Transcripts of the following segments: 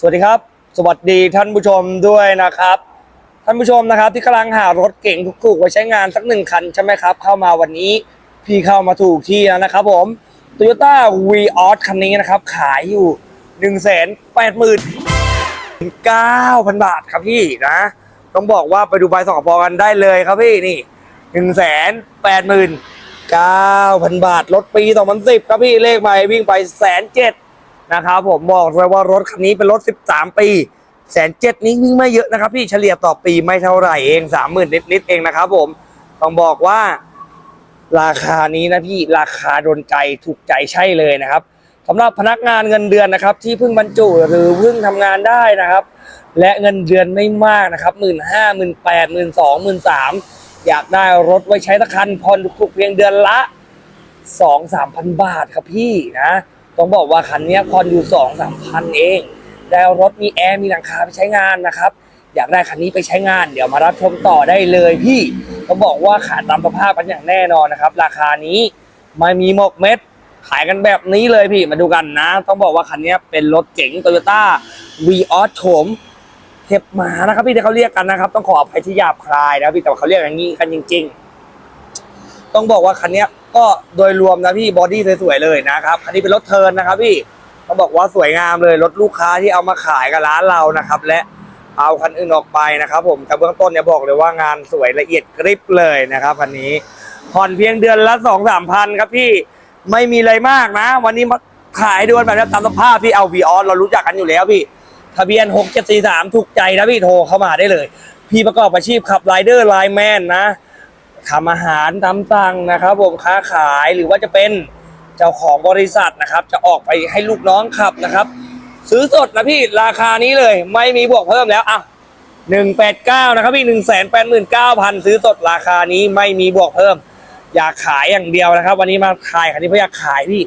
สวัสดีครับ สวัสดีท่านผู้ชมด้วยนะครับ ท่านผู้ชมนะครับ ที่กำลังหารถเก่งถูกๆไว้ใช้งานสักหนึ่งคันใช่ไหมครับ เข้ามาวันนี้พี่เข้ามาถูกที่แล้วนะครับผม Toyota v ีออคันนี้นะครับ ขายอยู่1นึ่งแสนแปดหมื่นเก้าพันบาทครับพี่นะ ต้องบอกว่าไปดูใบสองพอกันได้เลยครับพี่นี่หนึ่งแสนแปดหมื่นเก้าพันบาท รถปีสองพันสิบครับพี่เลขใหม่วิ่งไปแสนเจ็ด นะครับผมบอกเลยว่ารถคันนี้เป็นรถ 13 ปีแสนเจ็ดนี้วิ่งไม่เยอะนะครับพี่เฉลี่ยต่อปีไม่เท่าไหร่เองสามหมื่นนิดๆเองนะครับผมต้องบอกว่าราคานี้นะพี่ราคาโดนใจถูกใจใช่เลยนะครับสำหรับพนักงานเงินเดือนนะครับ ที่เพิ่งบรรจุหรือเพิ่งทำงานได้นะครับ และเงินเดือนไม่มากนะครับหมื่นห้าหมื่นแปดหมื่นสองหมื่นสามอยากได้รถไว้ใช้ตะคันผ่อนถูกเพียงเดือนละสองสามพันบาทครับพี่นะ ต้องบอกว่าคันนี้ยผ่อนอยู่สองสามพันเอง ได้รถมีแอร์มีหลังคาไปใช้งานนะครับ อยากได้คันนี้ไปใช้งาน เดี๋ยวมารับชมต่อได้เลยพี่ต้องบอกว่าขายตามสภาพกันอย่างแน่นอนนะครับ ราคานี้ไม่มีหมกเม็ดขายกันแบบนี้เลยพี่มาดูกันนะ ต้องบอกว่าคันนี้เป็นรถเก๋งโตโยต้าวีออสโฉมเข็บหมานะครับพี่ที่เขาเรียกกันนะครับ ต้องขออภัยที่หยาบคลายนะพี่แต่เขาเรียกอย่างนี้กันจริง ๆ ต้องบอกว่าคันนี้ ก็โดยรวมนะพี่บอดี้สวยๆเลยนะครับคันนี้เป็นรถเทิร์นนะครับพี่ต้องบอกว่าสวยงามเลยรถลูกค้าที่เอามาขายกับร้านเรานะครับ และเอาคันอื่นออกไปนะครับ ผมแต่เบื้องต้นเนี่ยบอกเลยว่างานสวยละเอียดกริบเลยนะครับคันนี้ผ่อนเพียงเดือนละสองสามพันครับพี่ไม่มีอะไรมากนะ วันนี้มาขายด้วยแบบนี้ตามสภาพพี่เอาวีออสเรารู้จักกันอยู่แล้วพี่ ทะเบียน 6743 ถูกใจนะพี่โทรเข้ามาได้เลย พี่ประกอบอาชีพขับไรเดอร์ไลน์แมนนะ ทำอาหารตามสั่งนะครับผมค้าขายหรือว่าจะเป็นเจ้าของบริษัทนะครับ จะออกไปให้ลูกน้องขับนะครับ ซื้อสดนะพี่ราคานี้เลย ไม่มีบวกเพิ่มแล้วอะหนึ่งแปดเก้านะครับพี่หนึ่งแสนแปดหมื่นเก้าพันซื้อสดราคานี้ไม่มีบวกเพิ่ม อยากขายอย่างเดียวนะครับ วันนี้มาขายคันนี้เพราะอยากขายพี่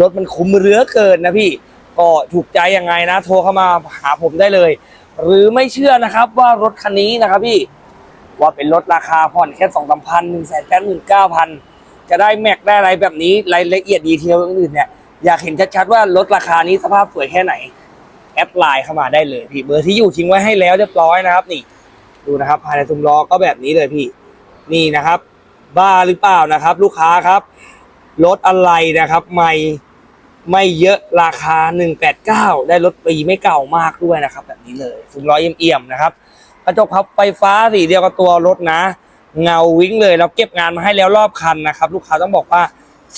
รถมันคุ้มเรือเกินนะพี่ ก็ถูกใจยังไงนะ โทรเข้ามาหาผมได้เลย หรือไม่เชื่อนะครับว่ารถคันนี้นะครับพี่ ว่าเป็นรถราคาผ่อนแค่สองสามพันหนึ่งแสนแปดหมื่นเก้าพันจะได้แม็กได้อะไรแบบนี้รายละเอียดดีเทลอื่นๆเนี่ยอยากเห็นชัดๆว่ารถราคานี้สภาพสวยแค่ไหน แอดไลน์เข้ามาได้เลยพี่เบอร์ที่อยู่ทิ้งไว้ให้แล้วเรียบร้อยนะครับ นี่ ดูนะครับ ภายในซุ้มล้อก็แบบนี้เลยพี่ นี่นะครับ บ้าหรือเปล่านะครับ ลูกค้าครับรถอะไรนะครับใหม่ไม่เยอะราคา 189 ได้รถปีไม่เก่ามากด้วยนะครับ แบบนี้เลยซุ้มล้อเอี่ยมๆนะครับ กระจกพับไฟฟ้าสีเดียวกับตัวรถนะ เงาวิ่งเลยเราเก็บงานมาให้แล้วรอบคันนะครับ ลูกค้าต้องบอกว่า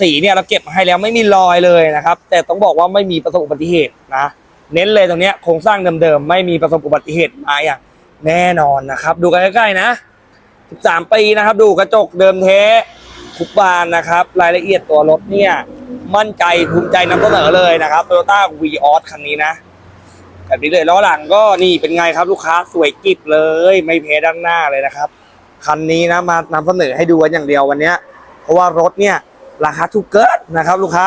สีเนี่ยเราเก็บมาให้แล้วไม่มีรอยเลยนะครับ แต่ต้องบอกว่าไม่มีประสบอุบัติเหตุนะเน้นเลยตรงเนี้ยโครงสร้างเดิมๆไม่มีประสบอุบัติเหตุมาอย่างแน่นอนนะครับ ดูกันใกล้ๆนะ 13 ปีนะครับ ดูกระจกเดิมแท้ทุกบานนะครับ รายละเอียดตัวรถเนี่ย มั่นใจภูมิใจนำเสนอเลยนะครับ Toyota v ีออสคันนี้นะ แบบนี้เลยล้อหลังก็นี่เป็นไงครับลูกค้าสวยกิบเลย ไม่แพ้ด้านหน้าเลยนะครับ คันนี้นะมานำเสนอให้ดูกันอย่างเดียววันนี้เพราะว่ารถเนี่ยราคาถูกเกินนะครับ ลูกค้า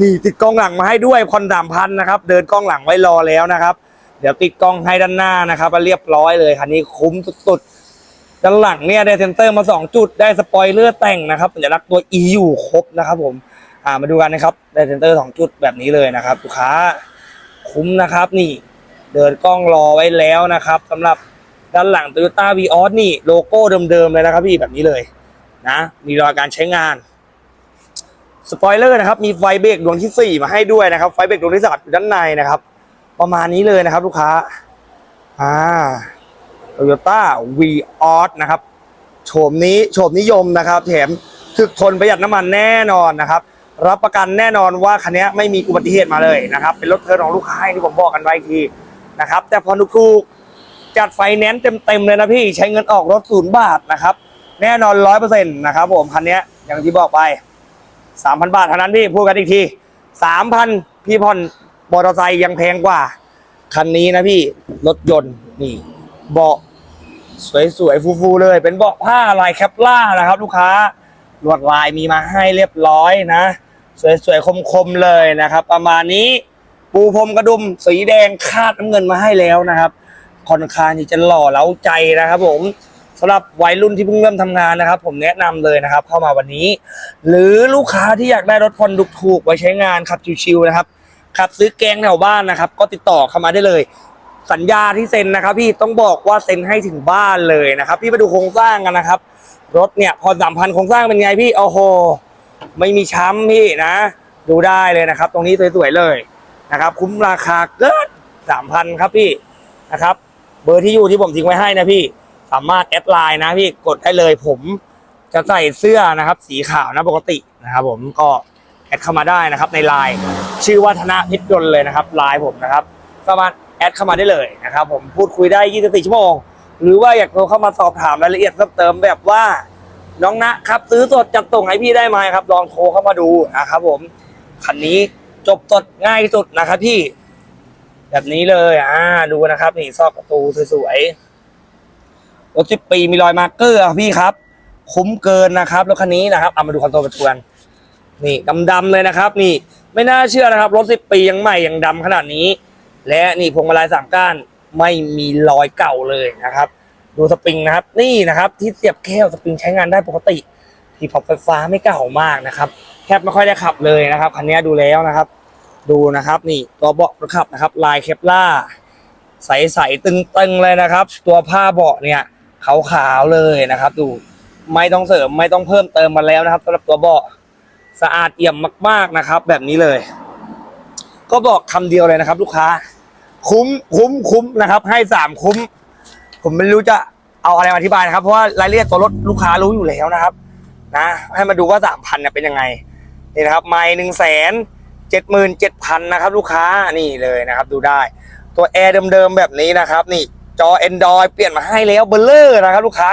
นี่ติดกล้องหลังมาให้ด้วยคอนสามพันนะครับ เดินกล้องหลังไว้รอแล้วนะครับ เดี๋ยวติดกล้องให้ด้านหน้านะครับเรียบร้อยเลยคันนี้คุ้มสุดๆด้านหลังเนี่ยได้เซนเตอร์มาสองจุดได้สปอยเลอร์แต่งนะครับสัญลักษณ์ตัว E อยู่ครบนะครับ ผมอ่ามาดูกันนะครับได้เซนเตอร์สองจุดแบบนี้เลยนะครับ ลูกค้า คุ้มนะครับนี่เดินกล้องรอไว้แล้วนะครับสำหรับด้านหลัง Toyota v ีออสนี่โลโก้เดิมๆเลยนะครับพี่แบบนี้เลยนะมีรอยการใช้งานสปอยเลอร์นะครับมีไฟเบรกดวงที่ 4 มาให้ด้วยนะครับ ไฟเบรกดวงที่สามอยู่ด้านในนะครับ ประมาณนี้เลยนะครับ ลูกค้าอ่า Toyota v ีออสนะครับโฉมนี้โฉมนิยมนะครับ แถมถึกทนประหยัดน้ำมันแน่นอนนะครับ รับประกันแน่นอนว่าคันนี้ไม่มีอุบัติเหตุมาเลยนะครับ เป็นรถเทิร์นของลูกค้าที่ผมบอกกันไว้ทีนะครับ แต่พอถูกจัดไฟแนนซ์เต็มๆเลยนะพี่ใช้เงินออกรถศูนย์บาทนะครับ แน่นอนร้อยเปอร์เซ็นต์นะครับผมคันนี้อย่างที่บอกไปสามพันบาทเท่านั้นพี่พูดกันอีกทีสามพันพี่ผ่อนมอเตอร์ไซค์ยังแพงกว่า คันนี้นะพี่รถยนต์นี่เบาะสวยๆฟูๆเลย เป็นเบาะผ้าลายแคปล่านะครับ ลูกค้า ลวดลายมีมาให้เรียบร้อยนะ สวยๆคมๆเลยนะครับ ประมาณนี้ปูพรมกระดุมสีแดงคาดน้ำเงินมาให้แล้วนะครับค่อนข้างที่จะหล่อเล้าใจนะครับ ผมสำหรับวัยรุ่นที่เพิ่งเริ่มทำงานนะครับ ผมแนะนำเลยนะครับ เข้ามาวันนี้ หรือลูกค้าที่อยากได้รถผ่อนถูกๆไว้ใช้งานขับชิวๆนะครับขับซื้อแกงแถวบ้านนะครับ ก็ติดต่อเข้ามาได้เลย สัญญาที่เซ็นนะครับ พี่ต้องบอกว่าเซ็นให้ถึงบ้านเลยนะครับ พี่ไปดูโครงสร้างกันนะครับ รถเนี่ยพอสามพันโครงสร้างเป็นไงพี่โอ้โหไม่มีช้ำพี่นะ ดูได้เลยนะครับ ตรงนี้สวยๆเลยนะครับ คุ้มราคาเกินสามพันครับพี่นะครับ เบอร์ที่อยู่ที่ผมทิ้งไว้ให้นะพี่สามารถแอดไลน์นะพี่กดได้เลย ผมจะใส่เสื้อนะครับ สีขาวนะปกตินะครับผมก็แอดเข้ามาได้นะครับในไลน์ชื่อว่าธนาพิทยนต์เลยนะครับไลน์ผมนะครับสามารถ แอดเข้ามาได้เลยนะครับผมพูดคุยได้ 24 ชั่วโมง หรือว่าอยากโทรเข้ามาสอบถามรายละเอียดเพิ่มเติมแบบว่าน้องนะครับซื้อสดจัดส่งให้พี่ได้ไหมครับ ลองโทรเข้ามาดูนะครับผมคันนี้จบสดง่ายที่สุดนะครับพี่ แบบนี้เลยอ่าดูนะครับนี่ซอกประตูสวยๆรถสิบปีมีรอยมาร์กเกอร์อะพี่ครับ คุ้มเกินนะครับรถคันนี้นะครับเอามาดูคอนโซลประตูกันนี่ดำๆเลยนะครับ นี่ไม่น่าเชื่อนะครับรถสิบปียังใหม่ยังดำขนาดนี้ และนี่พวงมาลัยสามก้านไม่มีรอยเก่าเลยนะครับ ดูสปริงนะครับ นี่นะครับ ที่เสียบแก้วสปริงใช้งานได้ปกติ ที่พอไฟฟ้าไม่เก่ามากนะครับแทบไม่ค่อยได้ขับเลยนะครับคันนี้ดูแล้วนะครับ ดูนะครับนี่ตัวเบาะคนขับนะครับ ลายเคปล่าใสๆตึงๆเลยนะครับ ตัวผ้าเบาะเนี่ยขาวๆเลยนะครับ ดูไม่ต้องเสริมไม่ต้องเพิ่มเติมมาแล้วนะครับสำหรับตัวเบาะสะอาดเอี่ยมมาก ๆนะครับ แบบนี้เลย ก็บอกคำเดียวเลยนะครับ ลูกค้า คุ้มคุ้มคุ้มนะครับ ให้สามคุ้ม ผมไม่รู้จะเอาอะไรมาอธิบายนะครับ เพราะว่ารายละเอียดตัวรถลูกค้ารู้อยู่แล้วนะครับ นะ ให้มาดูว่าสามพันเนี่ยเป็นยังไงนี่นะครับ ไมล์หนึ่งแสนเจ็ดหมื่นเจ็ดพันนะครับ ลูกค้านี่เลยนะครับ ดูได้ ตัวแอร์เดิมๆแบบนี้นะครับ นี่จอ Android เปลี่ยนมาให้แล้วเบลเลอร์นะครับ ลูกค้า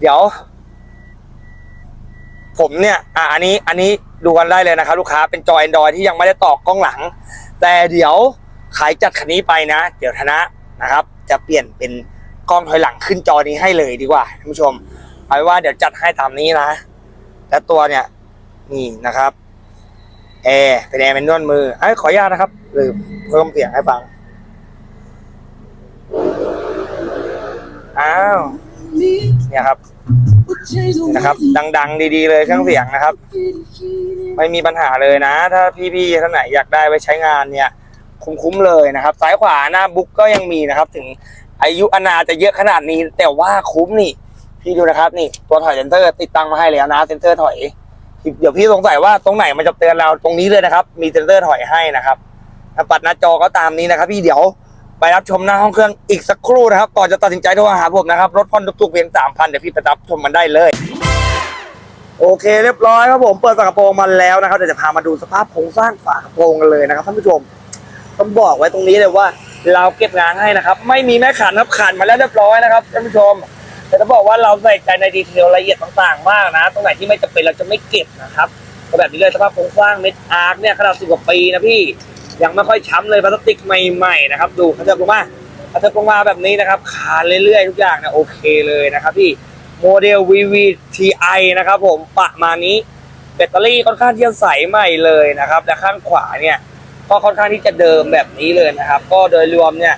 เดี๋ยว ผมเนี่ยอะอันนี้อันนี้ดูกันได้เลยนะครับ ลูกค้าเป็นจอ Android ที่ยังไม่ได้ตอกกล้องหลัง แต่เดี๋ยวขายจัดคันนี้ไปนะ เดี๋ยวธนะนะครับ จะเปลี่ยนเป็นกล้องถอยหลังขึ้นจอนี้ให้เลยดีกว่าท่านผู้ชมเอาไว้ว่าเดี๋ยวจัดให้ตามนี้นะและตัวเนี่ยนี่นะครับแอร์เป็นแอร์เป็นนวลมือไอ้ยขออนุญาตนะครับลืมเพิ่มเสียงให้ฟังอ้าวเนี่ยครับ นะครับ ดัง ๆ ดีๆ เลยเครื่องเสียงนะครับ ไม่มีปัญหาเลยนะ ถ้าพี่ๆท่านไหนอยากได้ไว้ใช้งานเนี่ย คุ้มๆเลยนะครับ ซ้ายขวาหน้าบุ๊กก็ยังมีนะครับ ถึงอายุอนาจะเยอะขนาดนี้ แต่ว่าคุ้มนี่ พี่ดูนะครับ นี่ตัวถอยเซนเตอร์ติดตั้งมาให้แล้วนะเซนเตอร์ถอยเดี๋ยวพี่สงสัยว่าตรงไหนมันจะเตือนเราตรงนี้เลยนะครับ มีเซนเตอร์ถอยให้นะครับถ้าปัดหน้าจอก็ตามนี้นะครับ พี่เดี๋ยว ไปรับชมหน้าห้องเครื่องอีกสักครู่นะครับ ก่อนจะตัดสินใจโทรหาผมนะครับ รถผ่นถูกๆเพียงสามพันเดี๋ยวพี่ไปรับชมมันได้เลย โอเคเรียบร้อยครับผมเปิดฝากระโปรงมาแล้วนะครับเดี๋ยวจะพามาดูสภาพโครงสร้างฝากระโปรงกันเลยนะครับท่านผู้ชมต้องบอกไว้ตรงนี้เลยว่าเราเก็บงานให้นะครับ ไม่มีแม่ขันครับขันมาแล้วเรียบร้อยนะครับท่านผู้ชมแต่จะบอกว่าเราใส่ใจในดีเทลละเอียดต่างๆ มากนะ ตรงไหนที่ไม่จำเป็นเราจะไม่เก็บนะครับแบบนี้เลยสภาพโครงสร้างเม็ดอาร์คเนี่ยขนาดสิบกว่าปีนะพี่ ยังไม่ค่อยช้ำเลยพลาสติกใหม่ๆนะครับดูเขาจะลงมาเขาจะลงมาแบบนี้นะครับคานเรื่อยๆทุกอย่างเนี่ยโอเคเลยนะครับพี่โมเดล VVTi นะครับผมประมาณนี้แบตเตอรี่ค่อนข้างที่จะใสใหม่เลยนะครับและข้างขวาเนี่ยก็ค่อนข้างที่จะเดิมแบบนี้เลยนะครับ ก็โดยรวมเนี่ย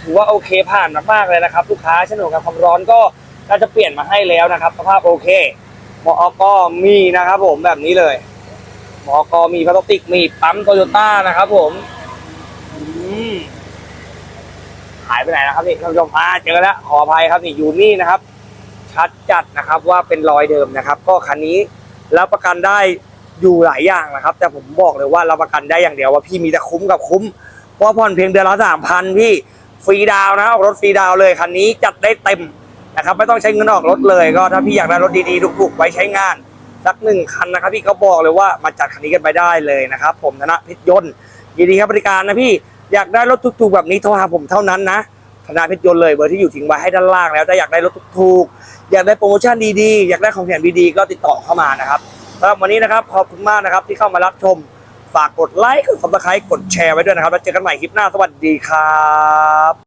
ถือว่าโอเคผ่านมากๆเลยนะครับลูกค้าเช่นเดียวกับความร้อนก็น่าจะเปลี่ยนมาให้แล้วนะครับสภาพโอเคหมออกก็มีนะครับผมแบบนี้เลย หมออกมีพลาสติกมีปั๊มโตโยต้านะครับ ผมหายไปไหนนะครับนี่ท่านผู้ชมอ่าเจอแล้วขออภัยครับนี่อยู่นี่นะครับ ชัดจัดนะครับว่าเป็นรอยเดิมนะครับ ก็คันนี้รับประกันได้อยู่หลายอย่างนะครับ แต่ผมบอกเลยว่ารับประกันได้อย่างเดียวว่าพี่มีแต่คุ้มกับคุ้มเพราะผ่อนเพียงเดือนละสามพันพี่ฟรีดาวนะออกรถฟรีดาวเลยคันนี้จัดได้เต็มนะครับ ไม่ต้องใช้เงินออกรถเลย ก็ถ้าพี่อยากได้รถดีๆถูกๆไว้ใช้งาน สักหนึ่งคันนะครับพี่ก็บอกเลยว่ามาจัดคันนี้กันไปได้เลยนะครับผมธนพิทยนต์ยินดีครับบริการนะพี่อยากได้รถถูกๆแบบนี้โทรหาผมเท่านั้นนะธนพิทยนต์เลยเบอร์ที่อยู่ทิ้งไว้ให้ด้านล่างแล้วถ้าอยากได้รถถูกๆอยากได้โปรโมชั่นดีๆ อยากได้ของแถมดีๆก็ติดต่อเข้ามานะครับสำหรับวันนี้นะครับขอบคุณมากนะครับที่เข้ามารับชมฝากกดไลค์กดซับสไครต์กดแชร์ไว้ด้วยนะครับแล้วเจอกันใหม่คลิปหน้าสวัสดีครับ